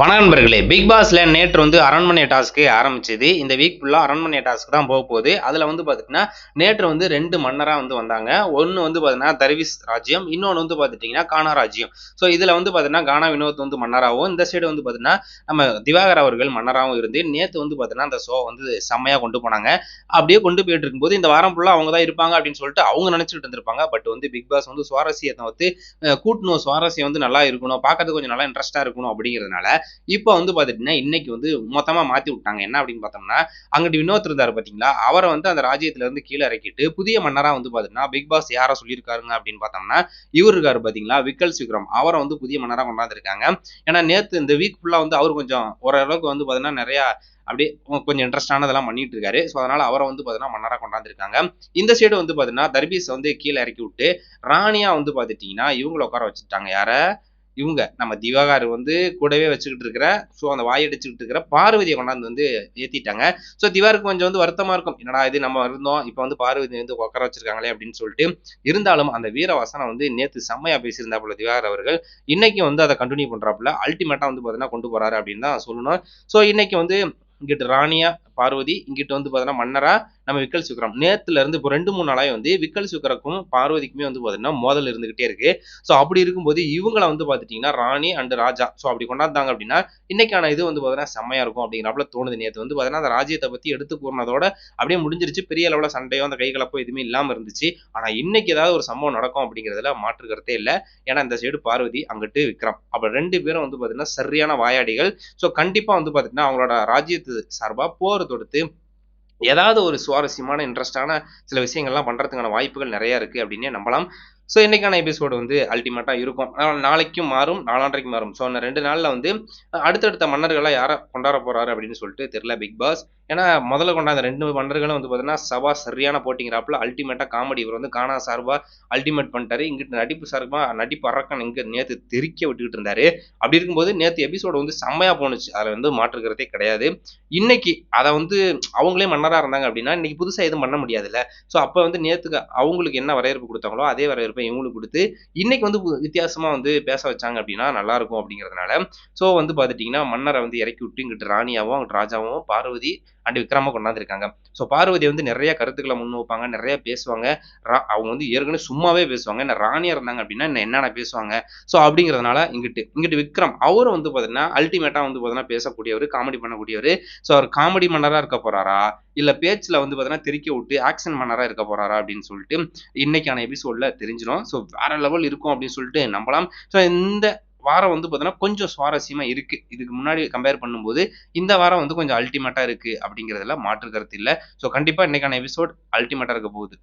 வணக்கம்பர்களே big பாஸ்ல நேற்று வந்து அரண்மனை டாஸ்க்கு ஆரம்பிச்சது. இந்த வீக் ஃபுல்லாக அரண்மனை டாஸ்க்கு தான் போக போகுது. அதில் வந்து பார்த்தீங்கன்னா நேற்று வந்து ரெண்டு மன்னராக வந்து வந்தாங்க. ஒன்று வந்து பார்த்தீங்கன்னா தர்விஸ் ராஜ்யம் இன்னொன்று வந்து பார்த்துட்டிங்கன்னா கானா ராஜ்யம். ஸோ இதில் வந்து பார்த்தீங்கன்னா கானா வினோத் வந்து மன்னராகவும் இந்த சைடு வந்து பார்த்தீங்கன்னா நம்ம திவாகர் அவர்கள் மன்னராகவும் இருந்து நேற்று வந்து பார்த்தீங்கன்னா அந்த ஷோ வந்து செம்மையாக கொண்டு போனாங்க. அப்படியே கொண்டு போயிட்டு இருக்கும்போது இந்த வாரம் ஃபுல்லாக அவங்க தான் இருப்பாங்க அப்படின்னு சொல்லிட்டு அவங்க நினச்சிட்டு இருந்திருப்பாங்க. பட் வந்து பிக் பாஸ் வந்து சுவாரஸ்யத்தை வந்து கூட்டணும் சுவாரஸ்யம் வந்து நல்லா இருக்கணும் பார்க்கறதுக்கு கொஞ்சம் நல்லா இன்ட்ரெஸ்ட்டாக இருக்கணும் அப்படிங்கிறதுனால இப்போ வந்து பார்த்துட்டிங்கன்னா இன்னைக்கு வந்து மொத்தமாக மாற்றி விட்டாங்க. என்ன அப்படின்னு பார்த்தோம்னா அங்கிட்டு வினோத் இருந்தார் பார்த்தீங்களா அவரை வந்து அந்த ராஜ்யத்திலேருந்து கீழே இறக்கிட்டு புதிய மன்னராக வந்து பார்த்தீங்கன்னா பிக் பாஸ் யாரை சொல்லியிருக்காருங்க அப்படின்னு பார்த்தோம்னா இவர் இருக்காரு பார்த்தீங்களா விக்கல் விக்ரம் அவரை வந்து புதிய மன்னராக கொண்டாந்துருக்காங்க. ஏன்னா நேற்று இந்த வீக் ஃபுல்லாக வந்து அவர் கொஞ்சம் ஓரளவுக்கு வந்து பார்த்தீங்கன்னா நிறையா அப்படியே கொஞ்சம் இன்ட்ரெஸ்டானதெல்லாம் பண்ணிட்டு இருக்காரு. ஸோ அதனால அவரை வந்து பார்த்தீங்கன்னா மன்னராக கொண்டாந்துருக்காங்க. இந்த சைடு வந்து பார்த்தீங்கன்னா தர்பீஸ் வந்து கீழே இறக்கி விட்டு ராணியா வந்து பார்த்துட்டிங்கன்னா இவங்கள உட்கார வச்சுட்டாங்க. யாரை? இவங்க நம்ம திவாகர் வந்து கூடவே வச்சுக்கிட்டு இருக்கிற ஸோ அந்த வாயடிச்சுக்கிட்டு இருக்கிற பார்வதியை கொண்டாந்து வந்து ஏற்றிட்டாங்க ஸோ திவாருக்கு கொஞ்சம் வந்து வருத்தமாக இருக்கும். என்னடா இது நம்ம இருந்தோம் இப்போ வந்து பார்வதி வந்து உட்கார வச்சிருக்காங்களே அப்படின்னு சொல்லிட்டு இருந்தாலும் அந்த வீரவாசனை வந்து நேற்று செம்மையாக பேசியிருந்தாப்புல திவாகர் அவர்கள் இன்னைக்கு வந்து அதை கண்டினியூ பண்ணுறாப்புல அல்டிமேட்டாக வந்து பார்த்தீங்கன்னா கொண்டு போகிறாரு அப்படின்னு தான் சொல்லணும். ஸோ இன்னைக்கு வந்து இங்கிட்டு ராணியா பார்வதி இங்கிட்டு வந்து பார்த்தீங்கன்னா மன்னரா நம்ம விக்கல் சுக்கரம். நேத்துல இருந்து இப்போ ரெண்டு மூணு நாளாக வந்து விக்கல் சுக்கரக்கும் பார்வதிக்குமே வந்து பார்த்தீங்கன்னா மோதல் இருந்துகிட்டே இருக்கு. ஸோ அப்படி இருக்கும்போது இவங்களை வந்து பார்த்துட்டிங்கன்னா ராணி அண்ட் ராஜா. ஸோ அப்படி கொண்டாந்தாங்க அப்படின்னா இன்னைக்கான இது வந்து பார்த்தீங்கன்னா செம்மையா இருக்கும் அப்படிங்கிறப்பல தோணுது. நேற்று வந்து பார்த்தீங்கன்னா அந்த ராஜ்யத்தை பற்றி எடுத்து கூறினதோட அப்படியே முடிஞ்சிருச்சு. பெரிய அளவில் சண்டையோ அந்த கைகலப்போ எதுவுமே இல்லாமல் இருந்துச்சு. ஆனால் இன்னைக்கு ஏதாவது ஒரு சம்பவம் நடக்கும் அப்படிங்கிறதுல மாற்று கருத்தே இல்லை. ஏன்னா இந்த சைடு பார்வதி அங்கிட்டு விக்ரம். அப்போ ரெண்டு பேரும் வந்து பார்த்தீங்கன்னா சரியான வாயாடிகள். ஸோ கண்டிப்பாக வந்து பார்த்தீங்கன்னா அவங்களோட ராஜ்யத்து சார்பாக போர் தொடுத்து ஏதாவது ஒரு சுவாரஸ்யமான இன்ட்ரெஸ்டான சில விஷயங்கள்லாம் பண்ணுறதுக்கான வாய்ப்புகள் நிறையா இருக்குது அப்படின்னே நம்பலாம். ஸோ இன்றைக்கான எபிசோடு வந்து அல்டிமேட்டாக இருக்கும். ஆனால் நாளைக்கும் மாறும் நாளான்றைக்கு மாறும். ஸோ அந்த ரெண்டு நாளில் வந்து அடுத்தடுத்த மன்னர்களாக யாரை கொண்டாட போகிறாரு அப்படின்னு சொல்லிட்டு தெரில பிக் பாஸ் ஏன்னா முதல்ல கொண்டாந்த ரெண்டு மன்னர்களும் வந்து பார்த்தீங்கன்னா சபா சரியான போட்டிங்கிறாப்புல அல்டிமேட்டாக காமெடி இவர் வந்து காணா சார்பாக அல்டிமேட் பண்ணிட்டாரு. இங்கிட்டு நடிப்பு சார்பாக நடிப்பு அரக்கன் இங்கே நேற்று தெரிக்க விட்டுக்கிட்டு இருந்தாரு. அப்படி இருக்கும்போது நேற்று எபிசோடு வந்து செம்மையாக போணுச்சு. அதில் வந்து மாற்றுக்கிறதே கிடையாது. இன்னைக்கு அதை வந்து அவங்களே மன்னராக இருந்தாங்க அப்படின்னா இன்னைக்கு புதுசாக எதுவும் பண்ண முடியாதுல்ல. ஸோ அப்போ வந்து நேற்றுக்கு அவங்களுக்கு என்ன வரவேற்பு கொடுத்தாங்களோ அதே வரவேற்பை இவங்களுக்கு கொடுத்து இன்னைக்கு வந்து வித்தியாசமாக வந்து பேச வச்சாங்க அப்படின்னா நல்லா இருக்கும் அப்படிங்கிறதுனால. ஸோ வந்து பார்த்துட்டிங்கன்னா மன்னரை வந்து இறக்கி விட்டு இங்கிட்டு ராணியாவும் அங்கிட்டு ராஜாவும் பார்வதி அண்ட் விக்ரமா கொண்டாந்துருக்காங்க. ஸோ பார்வதி வந்து நிறைய கருத்துக்களை முன் வைப்பாங்க நிறைய பேசுவாங்க. ரா- அவங்க வந்து ஏற்கனவே சும்மாவே பேசுவாங்க. என்ன ராணியா இருந்தாங்க அப்படின்னா என்ன என்னென்ன பேசுவாங்க? ஸோ அப்படிங்கிறதுனால இங்கிட்டு இங்கிட்டு விக்ரம் அவரும் வந்து பார்த்தீங்கன்னா அல்டிமேட்டா வந்து பார்த்தீங்கன்னா பேசக்கூடியவர் காமெடி பண்ணக்கூடியவர். ஸோ அவர் காமெடி மன்னராக இருக்க போறாரா? இல்ல பேச்சில் வந்து பார்த்தீங்கன்னா தெறிக்க விட்டு ஆக்ஷன் மன்னராக இருக்க போறாரா? அப்படின்னு சொல்லிட்டு இன்னைக்கான எபிசோட்ல தெரிஞ்சிடும் ஸோ வேற லெவல் இருக்கும் அப்படின்னு சொல்லிட்டு நம்பலாம். ஸோ இந்த வாரம் வந்து பார்த்தீங்கன்னா கொஞ்சம் சுவாரஸ்யமா இருக்கு. இதுக்கு முன்னாடி கம்பேர் பண்ணும்போது இந்த வாரம் வந்து கொஞ்சம் அல்டிமேட்டா இருக்கு அப்படிங்கிறதுல மாற்று கருத்து இல்லை. ஸோ கண்டிப்பா இன்றைக்கான எபிசோட் அல்டிமேட்டா இருக்க போகுது.